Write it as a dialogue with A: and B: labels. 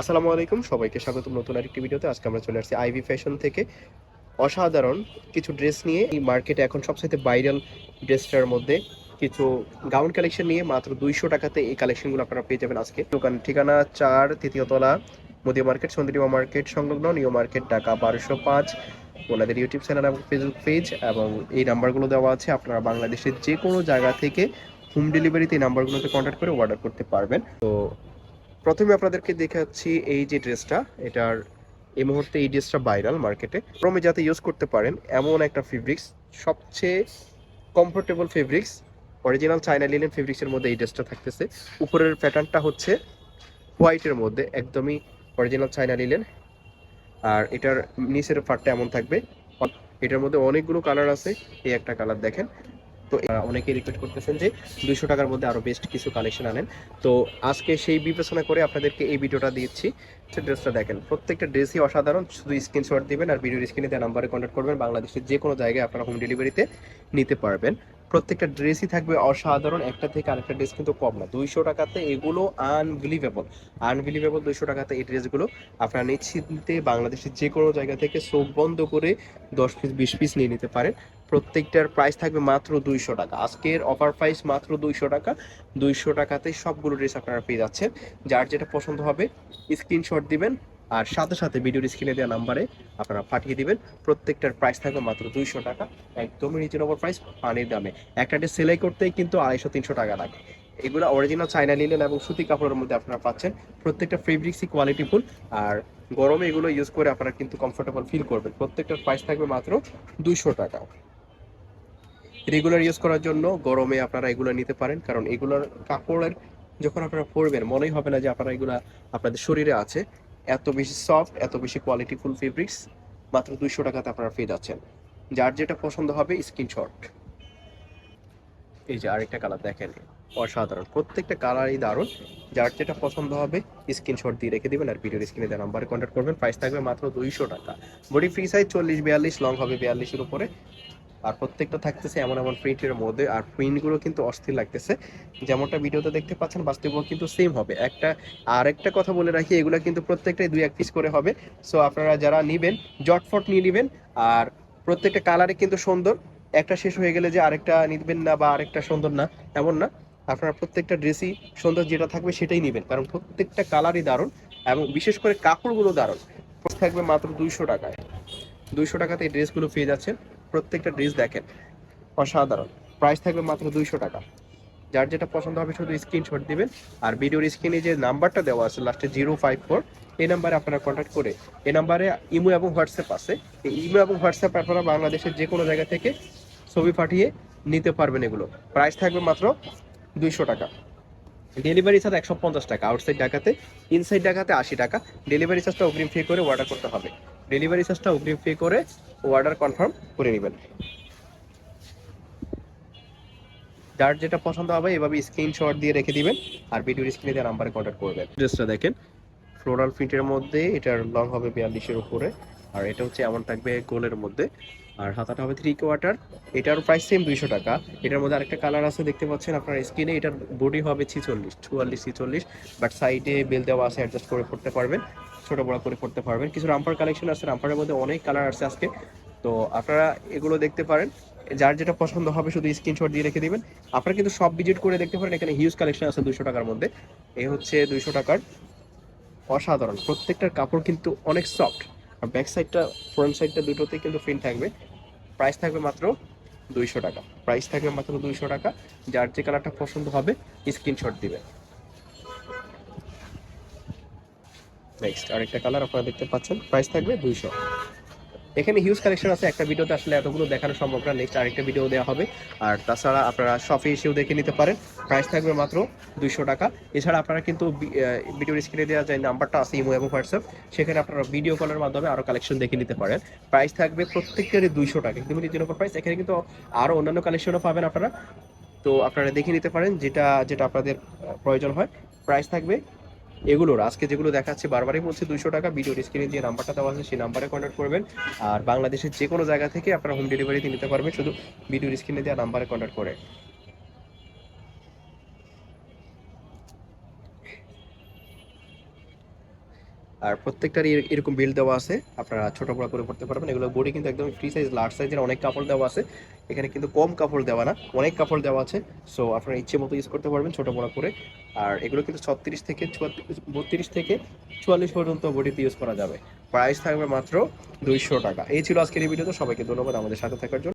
A: আসসালামু আলাইকুম, সবাইকে স্বাগত নতুন আরেকটি ভিডিওতে। আজকে আমরা চলে আসছি আইভি ফ্যাশন থেকে। অসাধারণ কিছু ড্রেস নিয়ে এই মার্কেটে এখন সবচেয়ে ভাইরাল ড্রেসটার মধ্যে কিছু গাউন কালেকশন নিয়ে মাত্র দুইশো টাকাতে এই কালেকশনগুলো আপনারা পেয়ে যাবেন আজকে। দোকান ঠিকানা চার, তৃতীয় তলা, মোদিয়া মার্কেট সন্দিরিমা মার্কেট, সংলগ্ন নিউ মার্কেট, ঢাকা বারোশো পাঁচ। ওনাদের ইউটিউব চ্যানেল এবং ফেসবুক পেজ এবং এই নাম্বারগুলো দেওয়া আছে। আপনারা বাংলাদেশের যে কোনো জায়গা থেকে হোম ডেলিভারিতে এই নাম্বারগুলোতে কন্ট্যাক্ট করে অর্ডার করতে পারবেন। তো প্রথমে আপনাদেরকে দেখাচ্ছি এই যে ড্রেসটা, এটার এই মুহূর্তে এই ড্রেসটা ভাইরাল মার্কেটে ক্রমে যাতে ইউজ করতে পারেন, এমন একটা ফেব্রিক্স সবচেয়ে comfortable fabrics original China linen ফেব্রিক্সের মধ্যে এই ড্রেসটা থাকতেছে। উপরের প্যাটার্নটা হচ্ছে হোয়াইটের মধ্যে, একদমই অরিজিনাল চাইনা লিলেন আর এটার নিচের পার্টটা এমন থাকবে। এটার মধ্যে অনেকগুলো কালার আছে, এই একটা কালার দেখেন। তো আহ, অনেকেই রিকোয়েস্ট করতেছেন যে দুইশো টাকার মধ্যে আরও বেস্ট কিছু কালেকশন আনেন। তো আজকে সেই বিবেচনা করে আপনাদেরকে এই ভিডিওটা দিচ্ছি। ড্রেসটা দেখেন প্রত্যেকটা ড্রেসই অসাধারণ শুধু স্ক্রিনশট দিবেন আর ভিডিওর স্ক্রিনে দেওয়া নাম্বারে কন্ট্যাক্ট করবেন। বাংলাদেশের যে কোনো জায়গায় আপনারা হোম ডেলিভারিতে নিতে পারবেন। প্রত্যেকটা ড্রেসই থাকবে অসাধারণ একটা থেকে আরেকটা ড্রেস কিন্তু কম না। দুইশো টাকাতে এগুলো আনবিলিভেবল আনবিলিভেবল দুইশো টাকাতে এই ড্রেসগুলো আপনারা নিশ্চিন্তে বাংলাদেশের যে কোনো জায়গা থেকে চোখ বন্ধ করে দশ পিস বিশ পিস নিয়ে নিতে পারেন। প্রত্যেকটার প্রাইস থাকবে মাত্র দুইশো টাকা। আজকের অফার প্রাইস মাত্র দুইশো টাকা। দুইশো টাকাতে সবগুলো ড্রেস আপনারা পেয়ে যাচ্ছেন। যার যেটা পছন্দ হবে স্ক্রিনশট দিবেন আর সাথে সাথে ভিডিওর স্ক্রিনে দেওয়া নাম্বারে আপনারা পাঠিয়ে দিবেন। প্রত্যেকটার প্রাইস থাকবে মাত্র দুইশো টাকা। একদমই নিচে রিজনেবল প্রাইস পানির দামে। একটা ড্রেস সেলাই করতেই কিন্তু আড়াইশো, তিনশো টাকা লাগে। এগুলো অরিজিনাল চাইনা লিলেন এবং সুতি কাপড়ের মধ্যে আপনারা পাচ্ছেন। প্রত্যেকটা ফেব্রিক্সই কোয়ালিটিফুল আর গরমে এগুলো ইউজ করে আপনারা কিন্তু কমফোর্টেবল ফিল করবেন। প্রত্যেকটার প্রাইস থাকবে মাত্র দুইশো টাকা। রেগুলার ইউজ করার জন্য গরমে আপনারা এগুলো নিতে পারেন, কারণ এগুলোর কাপড়ের যখন আপনারা পরবেন, মনেই হবে না যে আপনারা এগুলো আপনাদের শরীরে আছে। এত বেশি সফট এত বেশি কোয়ালিটিফুল ফেব্রিক্স মাত্র দুইশো টাকাতে আপনারা পেয়ে যাচ্ছেন। যার যেটা পছন্দ হবে, স্ক্রিনশট। এই যে আরেকটা কালার দেখেন, অসাধারণ। প্রত্যেকটা কালারই দারুণ। যার যেটা পছন্দ হবে, স্ক্রিনশট দিয়ে রেখে দেবেন আর ভিডিওর স্ক্রিনে দেওয়া নাম্বারে কন্ট্যাক্ট করবেন। প্রাইস থাকবে মাত্র দুইশো টাকা। বডি ফ্রি সাইজ চল্লিশ, বিয়াল্লিশ লং হবে বিয়াল্লিশের উপরে। আর প্রত্যেকটা থাকতেছে এমন এমন প্রিন্টের মধ্যে, আর প্রিন্টগুলো কিন্তু অস্থির লাগতেছে। যেমনটা ভিডিওতে দেখতে পাচ্ছেন, বাস্তবেও কিন্তু সেম হবে। একটা আর একটা কথা বলে রাখি, এগুলো কিন্তু প্রত্যেকটাই দুই এক পিস করে হবে। সো আপনারা যারা নেবেন, জটফট নিয়ে নেবেন, আর প্রত্যেকটা কালারে কিন্তু সুন্দর। একটা শেষ হয়ে গেলে যে আরেকটা নিবেন না বা আরেকটা সুন্দর না, এমন না। আপনারা প্রত্যেকটা ড্রেসই সুন্দর যেটা থাকবে সেটাই নেবেন, কারণ প্রত্যেকটা কালারই দারুণ এবং বিশেষ করে কাপড়গুলো দারুণ। থাকবে মাত্র দুইশো টাকায়। দুইশো টাকাতে এই ড্রেসগুলো পেয়ে যাচ্ছেন। প্রত্যেকটা ড্রেস দেখেন, অসাধারণ। প্রাইস থাকবে মাত্র দুইশো টাকা। যার যেটা পছন্দ হবে শুধু স্ক্রিনশট দিবেন। আর ভিডিওর স্ক্রিনে যে নাম্বারটা দেওয়া আছে লাস্টে জিরো ফাইভ ফোর এই নাম্বারে আপনারা কন্ট্যাক্ট করে এই নাম্বারে ইমো এবং হোয়াটসঅ্যাপ আছে। এই ইমো এবং হোয়াটসঅ্যাপ আপনারা বাংলাদেশের যে কোনো জায়গা থেকে ছবি পাঠিয়ে নিতে পারবেন এগুলো। প্রাইস থাকবে মাত্র দুইশো টাকা। ডেলিভারি চার্জ একশো পঞ্চাশ টাকা। আউটসাইড ঢাকাতে ইনসাইড ঢাকাতে আশি টাকা। ডেলিভারি চার্জটা অগ্রিম পে করে অর্ডার করতে হবে। ডেলিভারি চার্জটা অগ্রিম পে করে অর্ডার কনফার্ম করে নেবেন। যার যেটা পছন্দ হবে এভাবে স্ক্রিনশট দিয়ে রেখে দিবেন আর ভিডিওর স্ক্রিনে দেওয়া নাম্বারে কন্ট্যাক্ট করবেন। ড্রেসটা দেখেন। ফ্লোরাল প্রিন্টের মধ্যে এটার লং হবে বিয়াল্লিশের উপরে। আর এটা হচ্ছে এমন থাকবে গোলের মধ্যে। আর হাতাটা হবে থ্রি কোয়ার্টার এটার প্রাইস সেম দুইশো টাকা। এটার মধ্যে আরেকটা কালার আছে, দেখতে পাচ্ছেন আপনার স্কিনে এটার বডি হবে ছিচল্লিশ, চুয়াল্লিশ, ছিচল্লিশ। বাট সাইডে বেল দেওয়া আছে অ্যাডজাস্ট করে পড়তে পারবেন, ছোট বড় করে পড়তে পারবেন। কিছু রাম্পার কালেকশন আছে রাম্পারের মধ্যে অনেক কালার আছে আজকে। তো আপনারা এগুলো দেখতে পারেন। যার যেটা পছন্দ হবে, শুধু স্ক্রিনশট দিয়ে রেখে দিবেন। আপনারা কিন্তু সব ভিজিট করে দেখতে পারেন, এখানে হিউজ কালেকশন আছে দুইশো টাকার মধ্যে। এই হচ্ছে দুইশো টাকার অসাধারণ। প্রত্যেকটার কাপড় কিন্তু অনেক সফট আর ব্যাক সাইডটা ফ্রন্ট সাইডটা দুটোতেই কিন্তু ফিন থাকবে। প্রাইস থাকবে মাত্র দুইশো টাকা। প্রাইস থাকবে মাত্র দুইশো টাকা। যার যে কালারটা পছন্দ হবে স্ক্রিনশট দিবে। নেক্সট আরেকটা কালার আপনারা দেখতে পাচ্ছেন। প্রাইস থাকবে দুইশো। এখানে হিউজ কালেকশন আছে। একটা ভিডিওতে আসলে এতগুলো দেখানো সম্ভব না নেক্সট আরেকটা ভিডিও দেওয়া হবে। আর তাছাড়া আপনারা শপে এসেও দেখে নিতে পারেন। প্রাইস থাকবে মাত্র দুইশো টাকা। এছাড়া আপনারা কিন্তু ভিডিওর স্ক্রিনে দেওয়া যায় নাম্বারটা আছে, ইমো এবং হোয়াটসঅ্যাপ, সেখানে আপনারা ভিডিও কলের মাধ্যমে আরও কালেকশন দেখে নিতে পারেন। প্রাইস থাকবে প্রত্যেকটারই দুইশো টাকা। কিন্তু রিজনেবল প্রাইস এখানে কিন্তু আরও অন্যান্য কালেকশনও পাবেন আপনারা। তো আপনারা দেখে নিতে পারেন যেটা যেটা আপনাদের প্রয়োজন হয়। প্রাইস থাকবে এগুলোর। আজকে যেগুলো দেখাচ্ছে, বারবারই বলছে দুশো টাকা ভিডিও স্ক্রিনে যে নাম্বারটা দেওয়া আছে, সেই নাম্বারে কন্ট্যাক্ট করবেন। আর বাংলাদেশের যে কোনো জায়গা থেকে আপনারা হোম ডেলিভারিতে নিতে পারবেন, শুধু ভিডিও স্ক্রিনে দেওয়া নাম্বারে কন্ট্যাক্ট করে। আর প্রত্যেকটারই এর- এরকম বিল দেওয়া আছে। আপনারা ছোট বড় করে পড়তে পারবেন। এগুলো বডি কিন্তু একদম ফ্রি সাইজ লার্জ সাইজের অনেক কাপড় দেওয়া আছে। এখানে কিন্তু কম কাপড় দেওয়া না, অনেক কাপড় দেওয়া আছে। সো আপনারা ইচ্ছে মতো ইউজ করতে পারবেন ছোট বড় করে। আর এগুলো কিন্তু ছত্রিশ থেকে বত্রিশ থেকে চুয়াল্লিশ পর্যন্ত বডিতে ইউজ করা যাবে। প্রাইস থাকবে মাত্র দুইশো টাকা। এই ছিল আজকের এই ভিডিওতে সবাইকে ধন্যবাদ আমাদের সাথে থাকার জন্য।